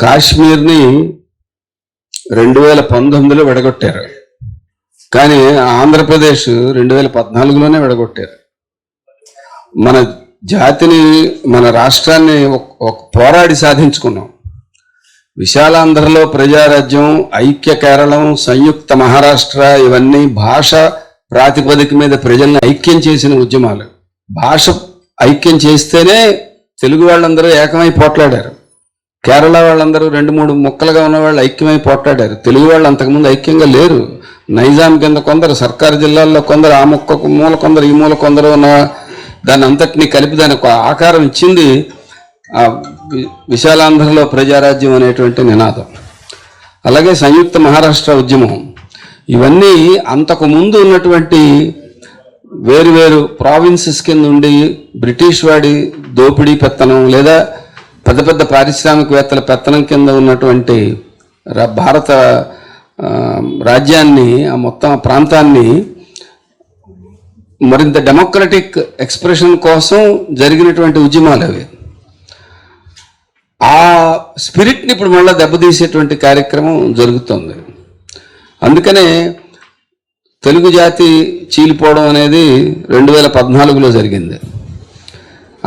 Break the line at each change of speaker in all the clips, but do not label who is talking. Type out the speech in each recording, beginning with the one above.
కాశ్మీర్ని రెండు వేల పంతొమ్మిదిలో విడగొట్టారు. కానీ ఆంధ్రప్రదేశ్ రెండు వేల పద్నాలుగులోనే విడగొట్టారు. మన జాతిని మన రాష్ట్రాన్ని ఒక- ఒక పోరాడి సాధించుకున్నాం. విశాలాంధ్రలో ప్రజారాజ్యం ఐక్య కేరళం సంయుక్త మహారాష్ట్ర ఇవన్నీ భాష ప్రాతిపదిక మీద ప్రజల్ని ఐక్యం చేసిన ఉద్యమాలు. భాష ఐక్యం చేస్తేనే తెలుగు వాళ్ళందరూ ఏకమై పోట్లాడారు. కేరళ వాళ్ళందరూ రెండు మూడు ముక్కలుగా ఉన్న వాళ్ళు ఐక్యమై పోట్లాడారు. తెలుగు వాళ్ళు అంతకుముందు ఐక్యంగా లేరు. నైజాం కింద కొందరు సర్కారు జిల్లాల్లో కొందరు ఆ ముక్క మూల కొందరు ఈ మూల కొందరు ఉన్న దాన్ని అంతటినీ కలిపి దానికి ఒక ఆకారం ఇచ్చింది ఆ విశాలాంధ్రలో ప్రజారాజ్యం అనేటువంటి నినాదం. అలాగే సంయుక్త మహారాష్ట్ర ఉద్యమం. ఇవన్నీ అంతకు ముందు ఉన్నటువంటి వేరు వేరు ప్రావిన్సెస్ కింద ఉండి బ్రిటిష్ వాడి దోపిడీ పెత్తనం లేదా పెద్ద పెద్ద పారిశ్రామికవేత్తల పెత్తనం కింద ఉన్నటువంటి భారత రాజ్యాన్ని ఆ మొత్తం ఆ ప్రాంతాన్ని మరింత డెమోక్రటిక్ ఎక్స్ప్రెషన్ కోసం జరిగినటువంటి ఉద్యమాలు అవి. ఆ స్పిరిట్ని ఇప్పుడు మళ్ళీ దెబ్బతీసేటువంటి కార్యక్రమం జరుగుతుంది. అందుకనే తెలుగు జాతి చీలిపోవడం అనేది రెండు వేల పద్నాలుగులో జరిగింది.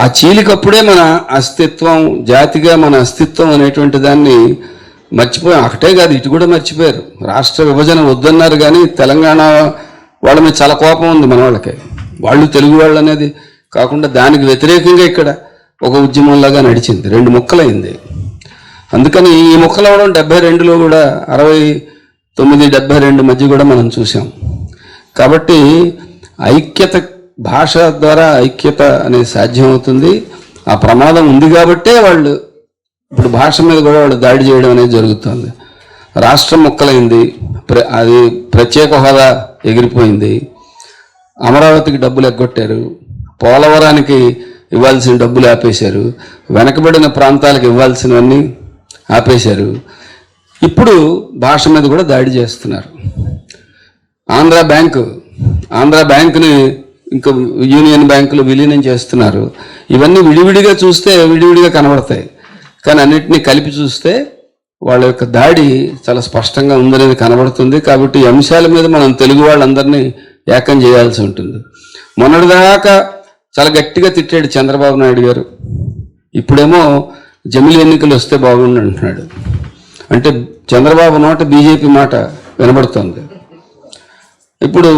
ఆ చీలికప్పుడే మన అస్తిత్వం జాతిగా మన అస్తిత్వం అనేటువంటి దాన్ని మర్చిపోయాం ఒకటే కాదు ఇటు కూడా మర్చిపోయారు. రాష్ట్ర విభజన వద్దన్నారు కానీ తెలంగాణ వాళ్ళ మీద చాలా కోపం ఉంది మన వాళ్ళకి. వాళ్ళు తెలుగు వాళ్ళు అనేది కాకుండా దానికి వ్యతిరేకంగా ఇక్కడ ఒక ఉద్యమంలాగా నడిచింది. రెండు ముక్కలైంది. అందుకని ఈ ముక్కలు అవడం డెబ్బై రెండులో కూడా అరవై తొమ్మిది డెబ్బై రెండు మధ్య కూడా మనం చూసాం కాబట్టి ఐక్యత భాష ద్వారా ఐక్యత అనేది సాధ్యమవుతుంది. ఆ ప్రమాదం ఉంది కాబట్టే వాళ్ళు ఇప్పుడు భాష మీద కూడా వాళ్ళు దాడి చేయడం అనేది జరుగుతుంది. రాష్ట్రం ముక్కలైంది ప్ర అది ప్రత్యేక హోదా ఎగిరిపోయింది. అమరావతికి డబ్బులు ఎగ్గొట్టారు. పోలవరానికి ఇవ్వాల్సిన డబ్బులు ఆపేశారు. వెనకబడిన ప్రాంతాలకు ఇవ్వాల్సినవన్నీ ఆపేశారు. ఇప్పుడు భాష మీద కూడా దాడి చేస్తున్నారు. ఆంధ్ర బ్యాంకు ఆంధ్ర బ్యాంకుని ఇంకా యూనియన్ బ్యాంకులు విలీనం చేస్తున్నారు. ఇవన్నీ విడివిడిగా చూస్తే విడివిడిగా కనబడతాయి. కానీ అన్నిటినీ కలిపి చూస్తే వాళ్ళ యొక్క దాడి చాలా స్పష్టంగా ఉందనేది కనబడుతుంది. కాబట్టి ఈ అంశాల మీద మనం తెలుగు వాళ్ళందరినీ ఏకం చేయాల్సి ఉంటుంది. మొన్నటిదాకా చాలా గట్టిగా తిట్టాడు చంద్రబాబు నాయుడు గారు. ఇప్పుడేమో జమిలి ఎన్నికలు వస్తే బాగుండు అంటున్నాడు. అంటే చంద్రబాబు నోట బీజేపీ మాట వినబడుతోంది. ఇప్పుడు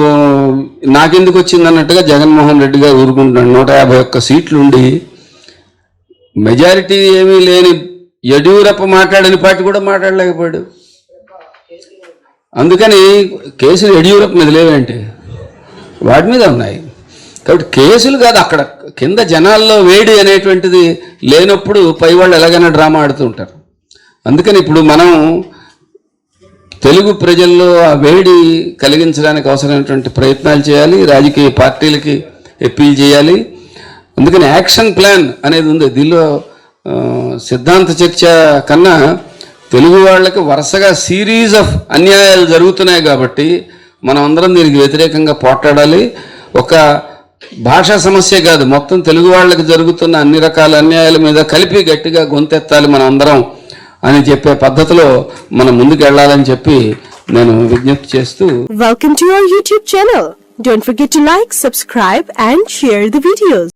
నాకెందుకు వచ్చింది అన్నట్టుగా జగన్మోహన్ రెడ్డి గారు ఊరుకుంటున్నాడు. నూట యాభై ఒక్క సీట్లు ఉండి మెజారిటీ ఏమీ లేని యడ్యూరప్ప మాట్లాడని పార్టీ కూడా మాట్లాడలేకపోయాడు. అందుకని కేసులు యడ్యూరప్ప మీద లేవేంటి? వాటి మీద ఉన్నాయి. కాబట్టి కేసులు కాదు అక్కడ కింద జనాల్లో వేడి అనేటువంటిది లేనప్పుడు పై వాళ్ళు ఎలాగైనా డ్రామా ఆడుతూ ఉంటారు. అందుకని ఇప్పుడు మనం తెలుగు ప్రజల్లో ఆ వేడి కలిగించడానికి అవసరమైనటువంటి ప్రయత్నాలు చేయాలి రాజకీయ పార్టీలకి అప్పీల్ చేయాలి. అందుకని యాక్షన్ ప్లాన్ అనేది ఉంది. దీనిలో సిద్ధాంత చర్చ కన్నా తెలుగు వాళ్ళకి వరుసగా సిరీస్ ఆఫ్ అన్యాయాలు జరుగుతున్నాయి కాబట్టి మనం అందరం దీనికి వ్యతిరేకంగా పోట్లాడాలి. ఒక భాషా సమస్య కాదు. మొత్తం తెలుగు వాళ్ళకి జరుగుతున్న అన్ని రకాల అన్యాయాల మీద కలిపి గట్టిగా గొంతెత్తాలి మనం అందరం. అని చెప్పే పద్ధతిలో మనం ముందుకు వెళ్ళాలని చెప్పి నేను విజ్ఞప్తి చేస్తూ
welcome to YouTube channel don't forget to like subscribe and share the videos